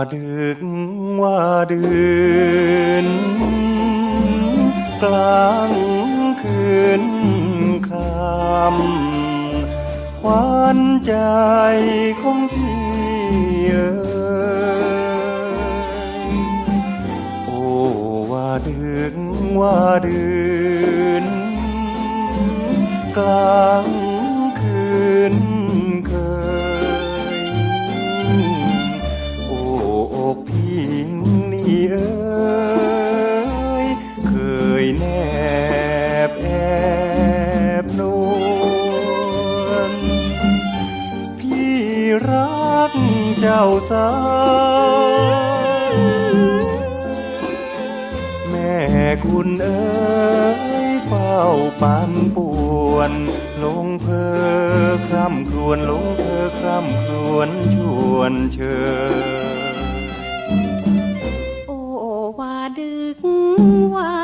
ว่าดึกว่าดืนกลางคืนคำควันใจของพี่เอ๋ยโอ้ว่าดึกว่าดืนกลาง อกพี่นี่เอ้ยเคยแนบแอบนวลพี่รักเจ้าสาวแม่คุณเอ้ยเฝ้าปันป่วนลงเพอคร่ำครวญลงเพอคร่ำครวญชวนเชย ก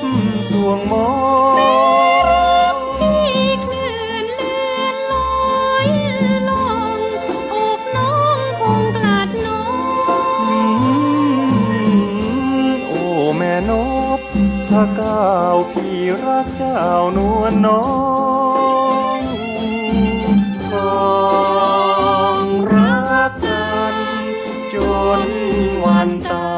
บสวงมอที่คลื่นเลื่อนลอยลองอกน้องคงกลัดน้องโอ้แม่นบถ้าก้าวพี่รักเจ้านวลน้องครองรักกันจนวันตาย